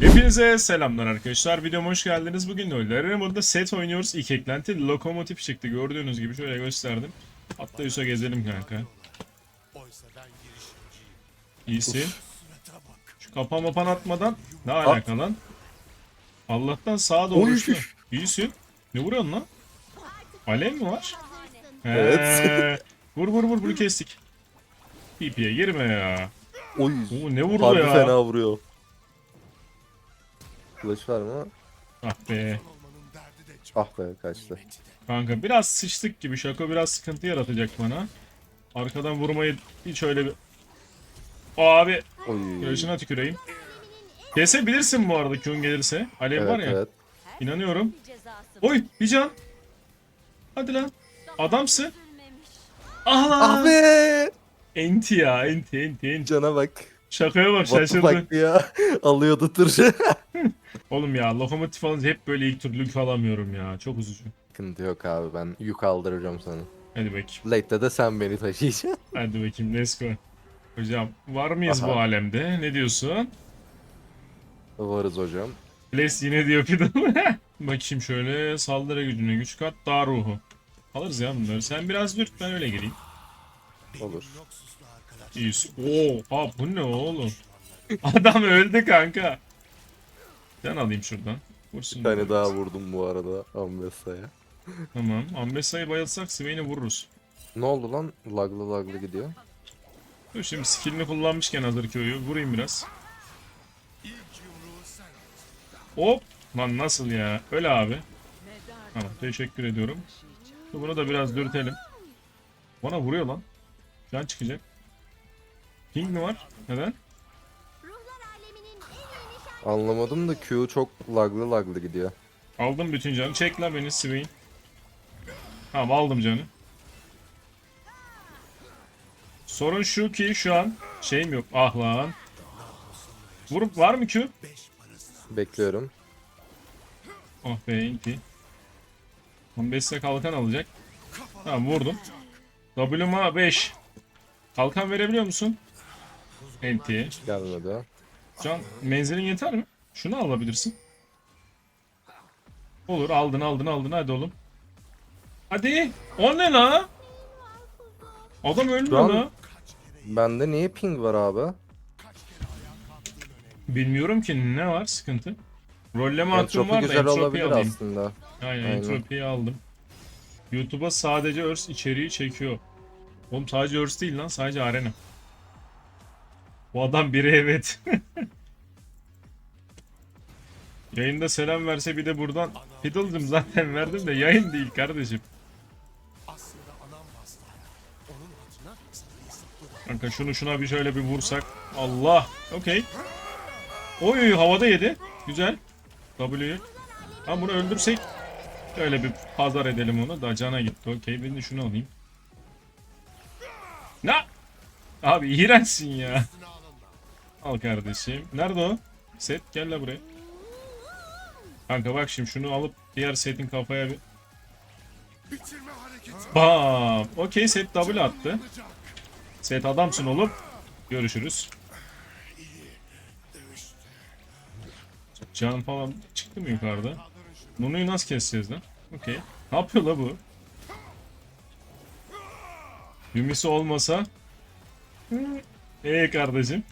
Hepinize selamlar arkadaşlar. Videoma hoş geldiniz. Bugün de öyle. Remode'da set oynuyoruz. İlk eklenti lokomotif çıktı. Gördüğünüz gibi şöyle gösterdim. Hatta üstüne gezelim kanka. İyisin. Şu kapan mapan atmadan ne alaka lan? Allah'tan sağa doğru uçuyor. İyisin. Ne vuruyorsun lan? Alev mi var? Evet. vur vur vur bunu kestik. PP'ye girme ya. Oy. Oo, ne vurdu Harbi ya? fena vuruyor. Kılıç var mı? Ah be. Ah be kaçtı. Kanka biraz sıçtık gibi. Şako biraz sıkıntı yaratacak bana. Arkadan vurmayı hiç öyle bir... Abi Oy. yaşına tüküreyim. Kesebilirsin bu arada Q'un gelirse. Alev Evet var ya. evet. İnanıyorum. Oy bir can. Hadi lan. Adamsın. Ah lan. Ah be. Enti ya enti enti enti. Cana bak. Şakaya bak şaşırdı. fuck ya. Alıyordu tır. Oğlum ya lokomotif alınca hep böyle ilk türlü yük alamıyorum ya. Çok üzücü. Sıkıntı yok abi ben yük aldıracağım sana. Hadi bakayım. Late'de de sen beni taşıyacaksın. Hadi bakayım let's go. Hocam var mıyız Aha. bu alemde? Ne diyorsun? Varız hocam. Les yine diyor Fiddle. Bakayım şöyle saldırı gücüne güç kat daha ruhu. Alırız ya bunları. Sen biraz dürt ben öyle geleyim. Olur. İyiyiz. Oo, ha bu ne oğlum? Adam öldü kanka. Ben alayım şuradan. Vursun. Bir tane daha vurdum bu arada Ambessa'ya. Tamam. Ambessa'yı bayılsak Swain'i vururuz. Ne oldu lan? Laglı laglı gidiyor. Dur şimdi skillini kullanmışken hazır köyü vurayım biraz. Hop. Lan nasıl ya? Öyle abi. Tamam teşekkür ediyorum. Bunu da biraz dürtelim. Bana vuruyor lan. Can çıkacak. Ping mi var? Neden? Anlamadım da Q çok laglı laglı gidiyor. Aldım bütün canı. Çek lan beni Swain. Tamam aldım canı. Sorun şu ki şu an şeyim yok. Ah lan. Vurup var mı Q? Bekliyorum. Oh be inti. 15 kalkan alacak. Tamam vurdum. W'ma 5. Kalkan verebiliyor musun? Enti. Gelmedi. Can menzilin yeter mi? Şunu alabilirsin. Olur aldın aldın aldın hadi oğlum. Hadi. O ne la? Adam an- la. Bende niye ping var abi? Bilmiyorum ki ne var sıkıntı. Rolleme hattım var da güzel entropi olabilir alayım. aslında. Aynen, Aynen. entropiyi aldım. YouTube'a sadece örs içeriği çekiyor. Oğlum sadece örs değil lan sadece arena. Bu adam biri evet. Yayında selam verse bir de buradan Fiddle'cım zaten verdim de yayın değil kardeşim. Kanka şunu şuna bir şöyle bir vursak. Allah. Okey. Oy havada yedi. Güzel. W'yu. Ha bunu öldürsek Öyle bir pazar edelim onu da cana gitti. Okey ben de şunu alayım. Ne? Abi iğrençsin ya. Al kardeşim. Nerede o? Set gel la buraya. Kanka bak şimdi şunu alıp diğer setin kafaya bir... Bam. Okey set double attı. Set adamsın oğlum. Görüşürüz. Can falan çıktı mı yukarıda? Nunu'yu nasıl keseceğiz lan? Okey. Ne yapıyor la bu? Yumisi olmasa... Eee kardeşim.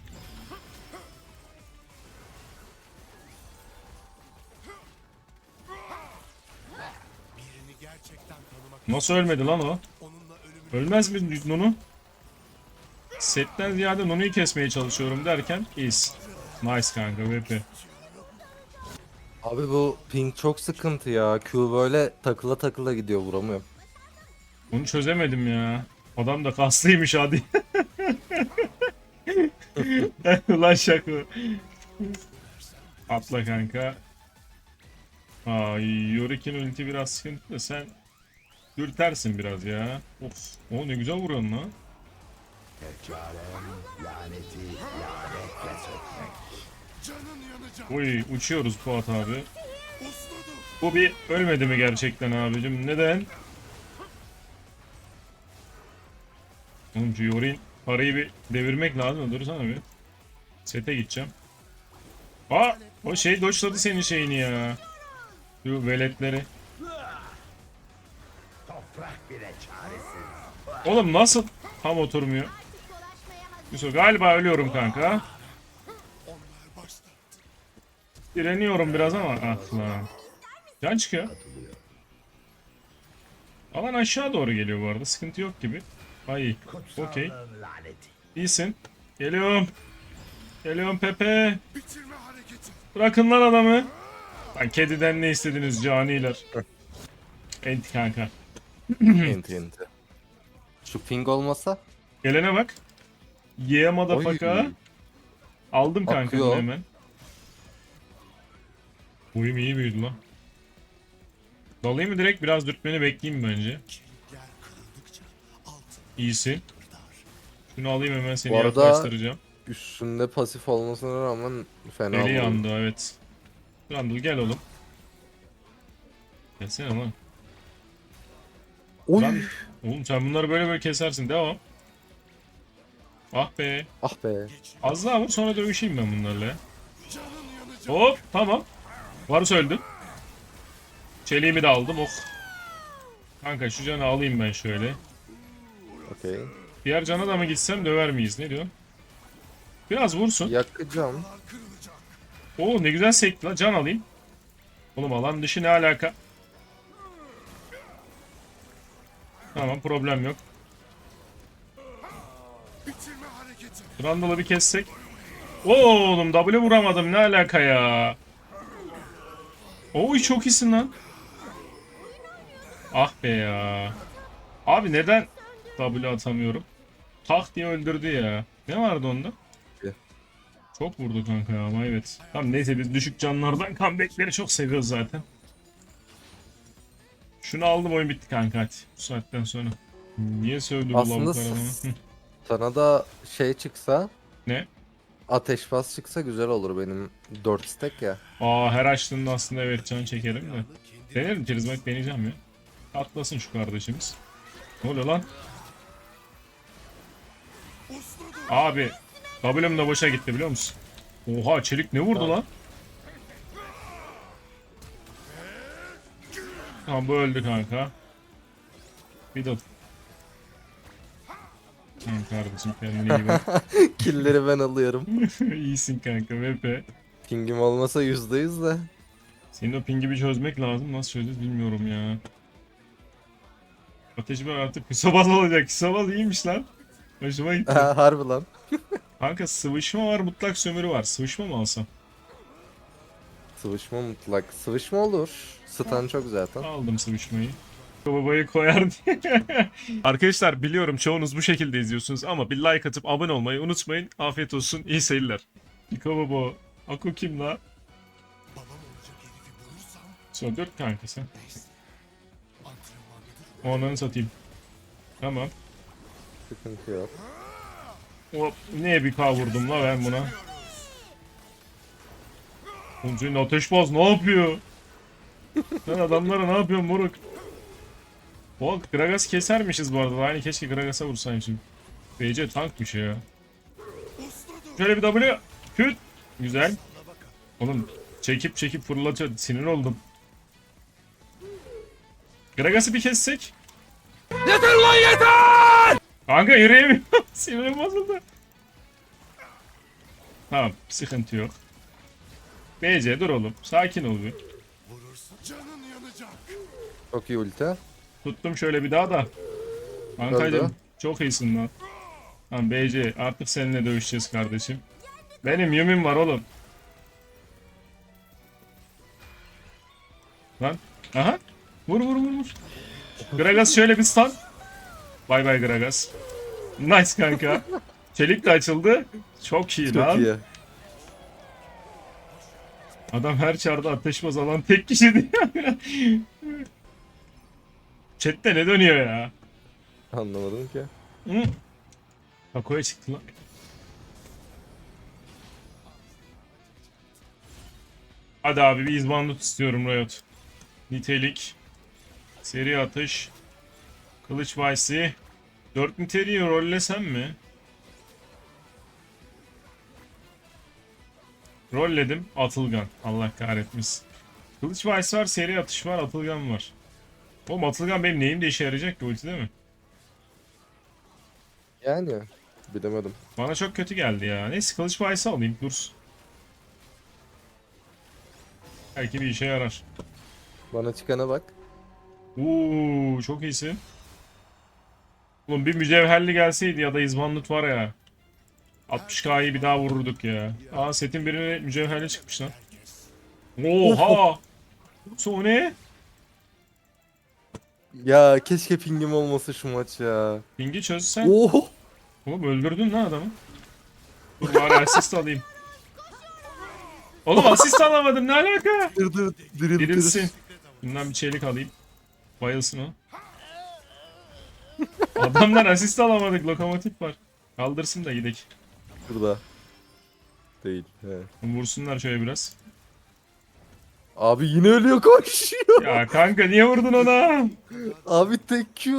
Nasıl ölmedi lan o? Ölmez mi Nunu? Setten ziyade Nunu'yu kesmeye çalışıyorum derken is. Nice kanka VP. Abi bu ping çok sıkıntı ya. Q böyle takıla takıla gidiyor vuramıyorum. Bunu çözemedim ya. Adam da kaslıymış hadi. Ulan şaka. Atla kanka. Ay Yorick'in ulti biraz sıkıntı da sen dürtersin biraz ya. Of. O ne güzel vuruyorsun lan. Oy uçuyoruz Fuat abi. Bu bir ölmedi mi gerçekten abicim? Neden? Oğlum Yorin parayı bir devirmek lazım. Dursana bir. Sete gideceğim. Aa! O şey doçladı senin şeyini ya. Şu veletleri. Toprak bile çaresiz. Oğlum nasıl tam oturmuyor? Yusuf galiba ölüyorum kanka. Direniyorum biraz ama ah lan. Can çıkıyor. Alan aşağı doğru geliyor bu arada. Sıkıntı yok gibi. Ay, okey. İyisin. Geliyorum. Geliyorum Pepe. Bırakın lan adamı. Lan kediden ne istediniz caniler? Enti kanka. Enti enti. Şu ping olmasa Gelene bak. Motherfucker. Oy. Aldım kanka Akıyor. bunu hemen. Boyum iyi büyüdü lan. Dalayım mı direkt biraz dürtmeni bekleyeyim bence. İyisin. Şunu alayım hemen seni Bu arada- yaklaştıracağım. üstünde pasif olmasına rağmen fena Eli oldu. yandı evet. Randall gel oğlum. Gelsene lan. Oy. Lan- Oğlum sen bunları böyle böyle kesersin devam. Ah be. Ah be. Az daha vur sonra dövüşeyim ben bunlarla. Hop tamam. Varus öldü. Çeliğimi de aldım oh. Kanka şu canı alayım ben şöyle. Okey. Diğer cana da mı gitsem döver miyiz ne diyorsun? Biraz vursun. Yakacağım. Oo ne güzel sekti lan can alayım. Oğlum alan dışı ne alaka? Tamam problem yok. Randall'ı bir kessek. Oo, oğlum W vuramadım ne alaka ya? Oy çok iyisin lan. Ah be ya. Abi neden W atamıyorum? Tak diye öldürdü ya. Ne vardı onda? Çok vurdu kanka ya ama evet. Tamam neyse biz düşük canlardan comebackleri çok seviyoruz zaten. Şunu aldım oyun bitti kanka hadi. Bu saatten sonra. Niye sövdü bu Aslında lavuklar s-. Sana da şey çıksa Ne? ateş bas çıksa güzel olur benim 4 stack ya. Aa her açtığında aslında evet can çekerim de. Denerim prizmatik deneyeceğim ya. Atlasın şu kardeşimiz. Ne oluyor lan? Abi W'm de boşa gitti biliyor musun? Oha çelik ne vurdu lan? Tamam bu öldü kanka. Bir de Tamam kardeşim kendine iyi bak. Killleri ben alıyorum. İyisin kanka VP. Pingim olmasa %100 de. Senin o pingi bir çözmek lazım. Nasıl çözeceğiz bilmiyorum ya. Ateş ben artık Küsobaz olacak. Küsobaz iyiymiş lan. Hoşuma gitti. Harbi lan. Kanka sıvışma var mutlak sömürü var. Sıvışma mı alsam? Sıvışma mutlak. Sıvışma olur. Stun çok zaten. Aldım sıvışmayı. Babayı koyar diye. Arkadaşlar biliyorum çoğunuz bu şekilde izliyorsunuz ama bir like atıp abone olmayı unutmayın. Afiyet olsun. iyi seyirler. Baba. Aku kim la? 4 kanka sen. Onları satayım. Tamam. Sıkıntı yok. Hop, niye bir K vurdum la ben buna? Oğlum senin ateşbaz ne yapıyor? Sen adamlara ne yapıyorsun moruk? O Gragas kesermişiz bu arada. Aynı keşke Gragas'a vursaymışım. BC tankmış ya. Şöyle bir W. Küt. Güzel. Oğlum çekip çekip fırlatıyor. Sinir oldum. Gragas'ı bir kessek. Yeter lan yeter! Kanka yürüyemiyorum. Sinirim bozuldu. Tamam sıkıntı yok. BC dur oğlum. Sakin ol bir. Çok iyi ulti. Tuttum şöyle bir daha da. Kankacım çok iyisin lan. Tamam BC artık seninle dövüşeceğiz kardeşim. Benim yümüm var oğlum. Lan. Aha. Vur vur vur vur. Gragas şöyle bir stun. Bay bay Gragas. Nice kanka. Çelik de açıldı. Çok iyi Çok lan. iyi. Adam her çarda ateşbaz alan tek kişi diyor. Chat'te ne dönüyor ya? Anlamadım ki. Hı? Takoya çıktı lan. Hadi abi bir izbandut istiyorum Riot. Nitelik. Seri atış. Kılıç Vice'i. 4 niteliği rollesem mi? Rolledim. Atılgan. Allah kahretmesin. Kılıç Vice var, seri atış var, Atılgan var. Oğlum Atılgan benim neyimde işe yarayacak ki ultide mi? Yani bilemedim. Bana çok kötü geldi ya. Neyse Kılıç Vice'ı alayım. Dursun. Belki bir işe yarar. Bana çıkana bak. Uuu çok iyisin. Oğlum bir mücevherli gelseydi ya da izmanlık var ya. 60k'yı bir daha vururduk ya. Aa setin birine mücevherli çıkmış lan. Oha! So ne? Ya keşke pingim olmasa şu maç ya. Pingi çözsen. Oh! Oğlum öldürdün lan adamı. Dur bari asist alayım. Oğlum asist alamadım ne alaka? Dır dır diril Dirilsin. Bundan bir çelik alayım. Bayılsın o. Adamdan asist alamadık. Lokomotif var. Kaldırsın da gidek. Burada. Değil. He. Vursunlar şöyle biraz. Abi yine ölüyor koşuyor. Ya kanka niye vurdun ona? Abi tek Q.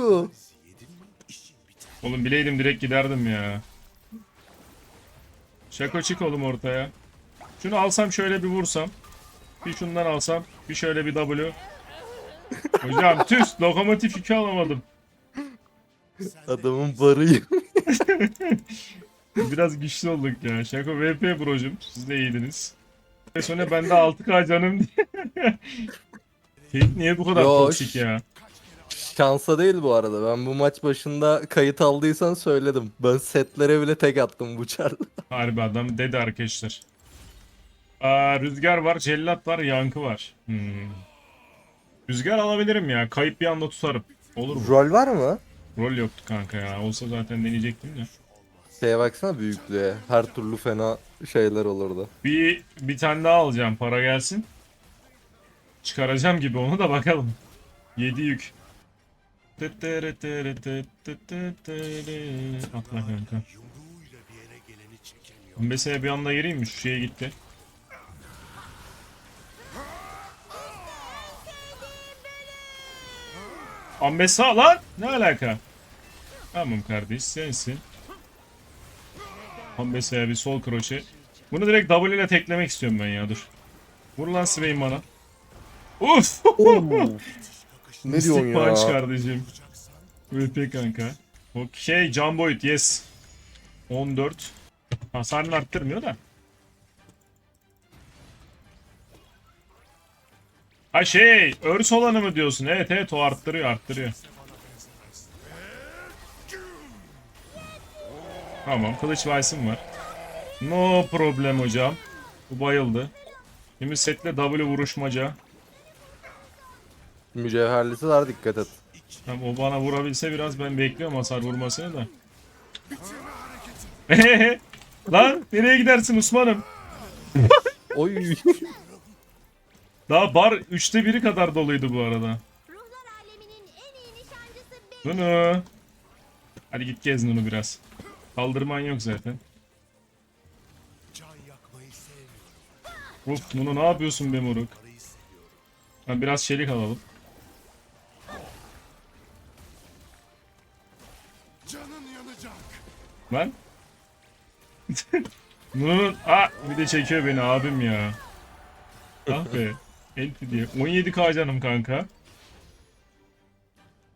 Oğlum bileydim direkt giderdim ya. Şako çık oğlum ortaya. Şunu alsam şöyle bir vursam. Bir şundan alsam. Bir şöyle bir W. Hocam tüs lokomotif 2 alamadım. Adamın barıyım. Biraz güçlü olduk ya. Şako VP brocum. Siz de iyiydiniz. Ve sonra bende 6K canım diye. Niye bu kadar Yo, toksik ya? Şansa değil bu arada. Ben bu maç başında kayıt aldıysan söyledim. Ben setlere bile tek attım bu çarda. Harbi adam dedi arkadaşlar. Aa, rüzgar var, cellat var, yankı var. Hmm. Rüzgar alabilirim ya. Kayıp bir anda tutarım. Olur mu? Rol var mı? Rol yoktu kanka ya. Olsa zaten deneyecektim de. Şeye baksana büyüklüğe. Her türlü fena şeyler olurdu. Bir bir tane daha alacağım. Para gelsin. Çıkaracağım gibi onu da bakalım. 7 yük. Atla kanka. Mesela bir anda gireyim mi? Şu şeye gitti. Ambessa lan! Ne alaka? Tamam kardeş sensin. Ambessa'ya bir sol kroşe. Bunu direkt W ile teklemek istiyorum ben ya dur. Vur lan Swain bana. Uf! ne diyorsun Punch ya? kardeşim. VP kanka. Okey Jumboid yes. 14. Hasarını arttırmıyor da. Ha şey, örs olanı mı diyorsun? Evet evet o arttırıyor arttırıyor. Tamam kılıç Vice'ım var. No problem hocam. Bu bayıldı. Şimdi setle W vuruşmaca. Mücevherlisi var dikkat et. Tamam o bana vurabilse biraz ben bekliyorum hasar vurmasını da. Lan nereye gidersin Osman'ım? Oy. Daha bar 3'te 1'i kadar doluydu bu arada. Ruhlar aleminin en iyi nişancısı benim. Nunu. Hadi git gez Nunu biraz. Kaldırman yok zaten. Uf Nunu ne yapıyorsun be moruk? Ben biraz çelik alalım. Lan. Nunu'nun... Aa bir de çekiyor beni abim ya. Ah be. Enti diye. 17k canım kanka.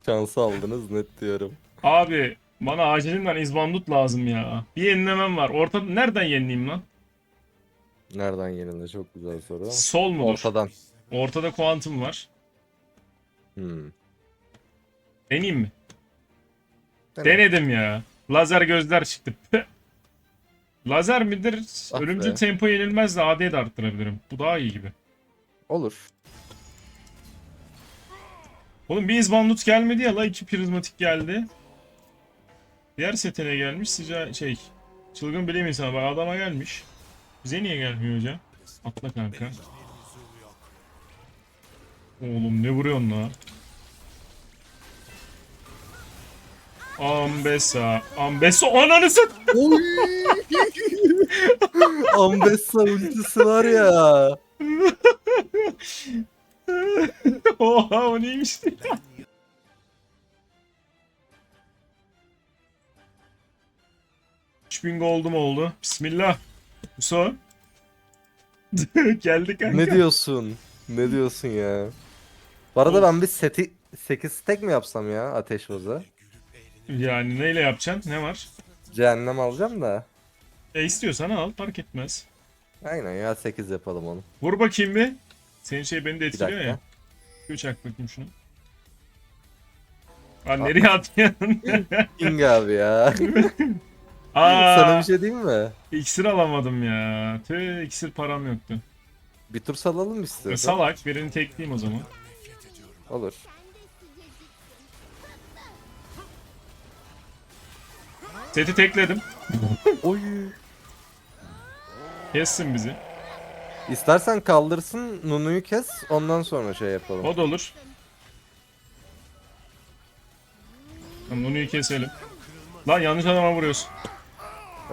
Şansı aldınız net diyorum. Abi bana acilinden izbandut lazım ya. Bir yenilemem var. Ortada nereden yenileyim lan? Nereden yenildi çok güzel soru. ama. Sol mudur? Ortadan. Ortada kuantum var. Hmm. Deneyeyim mi? Dene. Denedim ya. Lazer gözler çıktı. Lazer midir? Ah Ölümcül tempo yenilmez de AD'ye de arttırabilirim. Bu daha iyi gibi. Olur. Oğlum bir izbandut gelmedi ya la iki prizmatik geldi. Diğer setine gelmiş sıca şey. Çılgın bilim insanı bak adama gelmiş. Bize niye gelmiyor hocam? Atla kanka. Oğlum ne vuruyorsun la? Ambessa. Ambessa ananı sat. Oy. Ambessa ultisi var ya. Oha o neymiş ya? bin gold'um oldu. Bismillah. Musa. Geldi kanka. Ne diyorsun? Ne diyorsun ya? Bu arada ben bir seti 8 tek mi yapsam ya ateş boza? Yani neyle yapacaksın? Ne var? Cehennem alacağım da. E istiyorsan al fark etmez. Aynen ya 8 yapalım onu. Vur bakayım bir. Senin şey beni de etkiliyor ya. Bir Uçak bakayım şunu. Lan nereye atıyorsun? King abi ya. Aa, Sana bir şey diyeyim mi? iksir alamadım ya. Tüh iksir param yoktu. Bir tur salalım E, istiyorsan. salak birini tekleyeyim o zaman. Olur. Seti tekledim. Oy. Kessin bizi. İstersen kaldırsın Nunu'yu kes ondan sonra şey yapalım. O da olur. Nunu'yu keselim. Lan yanlış adama vuruyorsun.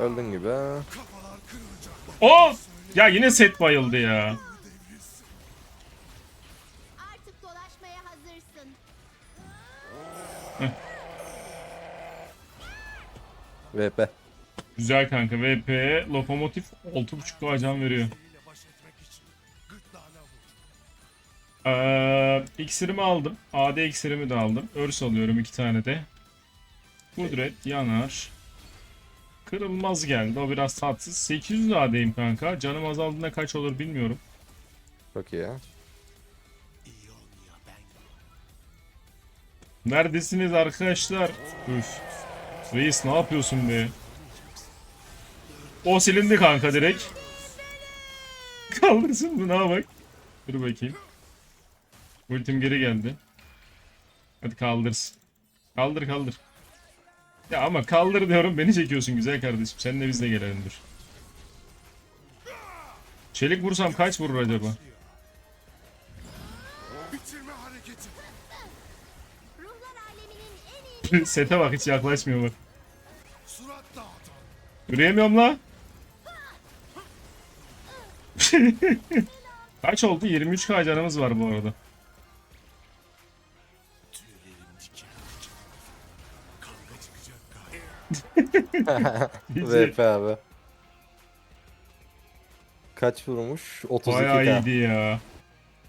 Öldün gibi ha. O Ya yine set bayıldı ya. Artık dolaşmaya hazırsın. VP. Güzel kanka. VP lokomotif 6.5 doğa can veriyor. Ee, iksirimi aldım. AD iksirimi de aldım. Örs alıyorum iki tane de. Kudret yanar. Kırılmaz geldi. O biraz tatsız. 800 AD'yim kanka. Canım azaldığında kaç olur bilmiyorum. Çok iyi ya. Neredesiniz arkadaşlar? Üf. Reis ne yapıyorsun be? O silindi kanka direkt. Kaldırsın buna bak. Dur bakayım. Ultim geri geldi. Hadi kaldırsın. Kaldır kaldır. Ya ama kaldır diyorum beni çekiyorsun güzel kardeşim. Sen de biz de gelelim dur. Çelik vursam kaç vurur acaba? Ruhlar aleminin en iyi Sete bak hiç yaklaşmıyor bak. Yürüyemiyorum la. Kaç oldu? 23k canımız var bu arada. VP abi. Kaç vurmuş? 32k. Bayağı iyiydi ya.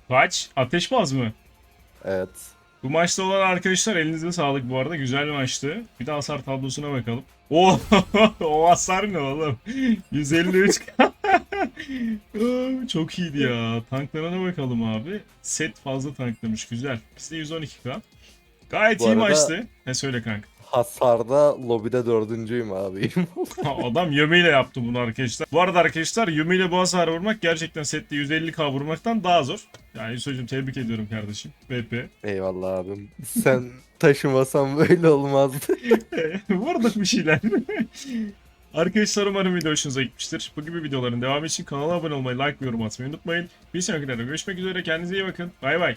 Kaç? Ateş baz mı? Evet. Bu maçta olan arkadaşlar elinize sağlık bu arada. Güzel bir maçtı. Bir de hasar tablosuna bakalım. O o hasar ne oğlum? 153 Oo, Çok iyiydi ya. Tanklarına bakalım abi. Set fazla tanklamış. Güzel. Bizde 112k. Gayet Bu iyi arada- maçtı. Ne söyle kanka. Hasarda lobide dördüncüyüm abiyim. Adam Yumi ile yaptı bunu arkadaşlar. Bu arada arkadaşlar Yumi ile bu hasarı vurmak gerçekten sette 150k vurmaktan daha zor. Yani Yusuf'cum tebrik ediyorum kardeşim. VP. Eyvallah abim. Sen taşımasan böyle olmazdı. Vurduk bir şeyler. Arkadaşlar umarım video hoşunuza gitmiştir. Bu gibi videoların devamı için kanala abone olmayı, like ve yorum atmayı unutmayın. Bir sonraki videoda görüşmek üzere. Kendinize iyi bakın. Bay bay.